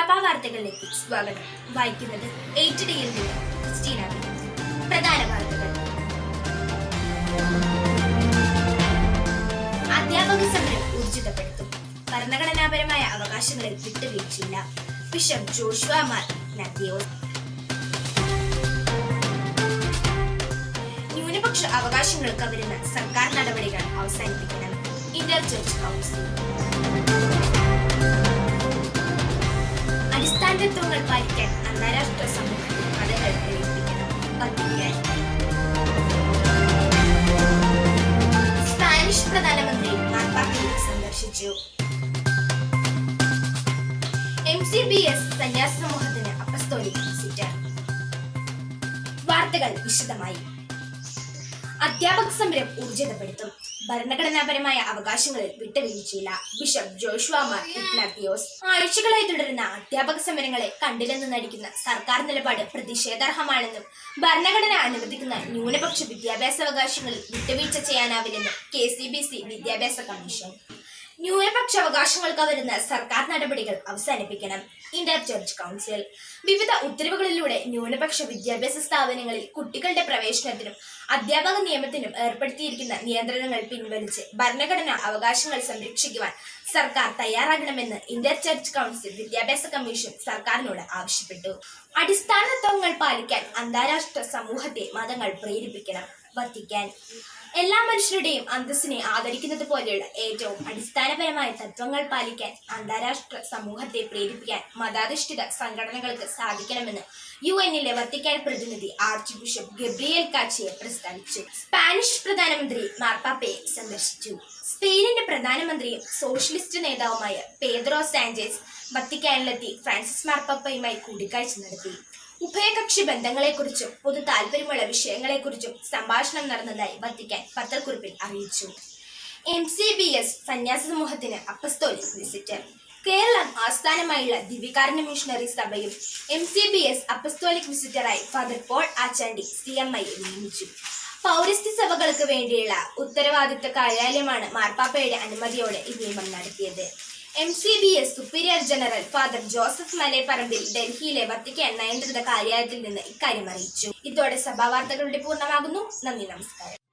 വാർത്തകളിലേക്ക് സ്വാഗതം. വായിക്കുന്നത് ക്രിസ്റ്റീന. പ്രധാന വാർത്തകൾ. അധ്യാപക സമരം ഊർജിതപ്പെടുത്തും. ഭരണഘടനാപരമായ അവകാശങ്ങളിൽ വിട്ടുവീഴ്ചയില്ല. ബിഷപ്പ് ജോഷുവ മാർ നൽകിയ? ന്യൂനപക്ഷ അവകാശങ്ങൾക്ക് വരുന്ന സർക്കാർ നടപടികൾ അവസാനിപ്പിക്കണം. Inter church council. തത്വങ്ങൾ പാലിക്കാൻ അന്താരാഷ്ട്ര സമൂഹം സ്പാനിഷ് പ്രധാനമന്ത്രി സന്ദർശിച്ചു. എം സി ബി എസ് സന്യാസ സമൂഹത്തിന് അപ്പസ്തോലിക് വാർത്തകൾ വിശദമായി. അധ്യാപക സമരം ഊർജിതപ്പെടുത്തും ഭരണഘടനാപരമായ അവകാശങ്ങളിൽ വിട്ടുവീഴ്ചയില്ല. ബിഷപ്പ് ജോഷുവാമാർ ഇഗ്നാത്തിയോസ് ആഴ്ചകളായി തുടരുന്ന അധ്യാപക സമരങ്ങളെ കണ്ടില്ലെന്ന് നടിക്കുന്ന സർക്കാർ നിലപാട് പ്രതിഷേധാർഹമാണെന്നും ഭരണഘടന അനുവദിക്കുന്ന ന്യൂനപക്ഷ വിദ്യാഭ്യാസ അവകാശങ്ങളിൽ വിട്ടുവീഴ്ച ചെയ്യാനാവില്ലെന്നും കെ സി ബി സി വിദ്യാഭ്യാസ കമ്മീഷൻ ന്യൂനപക്ഷ അവകാശങ്ങൾക്ക് വരുന്ന സർക്കാർ നടപടികൾ അവസാനിപ്പിക്കണം. Inter church council. വിവിധ ഉത്തരവുകളിലൂടെ ന്യൂനപക്ഷ വിദ്യാഭ്യാസ സ്ഥാപനങ്ങളിൽ കുട്ടികളുടെ പ്രവേശനത്തിനും അധ്യാപക നിയമത്തിനും ഏർപ്പെടുത്തിയിരിക്കുന്ന നിയന്ത്രണങ്ങൾ പിൻവലിച്ച് ഭരണഘടനാ അവകാശങ്ങൾ സംരക്ഷിക്കുവാൻ സർക്കാർ തയ്യാറാകണമെന്ന് ഇന്റർ ചർച്ച് കൗൺസിൽ വിദ്യാഭ്യാസ കമ്മീഷൻ സർക്കാരിനോട് ആവശ്യപ്പെട്ടു. അടിസ്ഥാന തത്വങ്ങൾ പാലിക്കാൻ അന്താരാഷ്ട്ര സമൂഹത്തെ മതങ്ങൾ പ്രേരിപ്പിക്കണം. വത്തിക്കാൻ എല്ലാ മനുഷ്യരുടെയും അന്തസ്സിനെ ആദരിക്കുന്നത് പോലെയുള്ള ഏറ്റവും അടിസ്ഥാനപരമായ തത്വങ്ങൾ പാലിക്കാൻ അന്താരാഷ്ട്ര സമൂഹത്തെ പ്രേരിപ്പിക്കാൻ മതാധിഷ്ഠിത സംഘടനകൾക്ക് സാധിക്കണമെന്ന് യു എന്നിലെ വത്തിക്കാൻ പ്രതിനിധി ആർച്ച് ബിഷപ്പ് ഗബ്രിയേൽ കാച്ചിയെ പ്രസ്താവിച്ചു. സ്പാനിഷ് പ്രധാനമന്ത്രി മാർപ്പാപ്പയെ സന്ദർശിച്ചു. സ്പെയിനിന്റെ പ്രധാനമന്ത്രിയും സോഷ്യലിസ്റ്റ് നേതാവുമായ പേദ്രോ സാഞ്ചേസ് വത്തിക്കാനിലെത്തി ഫ്രാൻസിസ് മാർപ്പാപ്പയുമായി കൂടിക്കാഴ്ച നടത്തി. ഉഭയകക്ഷി ബന്ധങ്ങളെക്കുറിച്ചും പൊതു താല്പര്യമുള്ള വിഷയങ്ങളെക്കുറിച്ചും സംഭാഷണം നടന്നതായി വത്തിക്കാൻ പത്രക്കുറിപ്പിൽ അറിയിച്ചു. എം സി ബി എസ് സന്യാസ സമൂഹത്തിന് അപ്പസ്തോലിക് വിസിറ്റ്. കേരളം ആസ്ഥാനമായുള്ള ദിവ്യകാരണ മിഷണറി സഭയും M C B S apostolic വിസിറ്ററായി father Paul Achandi C M I നിയമിച്ചു. പൗരസ്ത്യ സഭകൾക്ക് വേണ്ടിയുള്ള ഉത്തരവാദിത്ത കാര്യാലയമാണ് മാർപ്പാപ്പയുടെ അനുമതിയോടെ ഈ നിയമം നടത്തിയത്. M C B S superior general father Joseph Malepparambil ഡൽഹിയിലെ വത്തിക്കാൻ നയന്ത്രിത കാര്യാലയത്തിൽ നിന്ന് ഇക്കാര്യം അറിയിച്ചു. ഇതോടെ സഭാ വാർത്തകളുടെ പൂർണമാകുന്നു. നന്ദി നമസ്കാരം.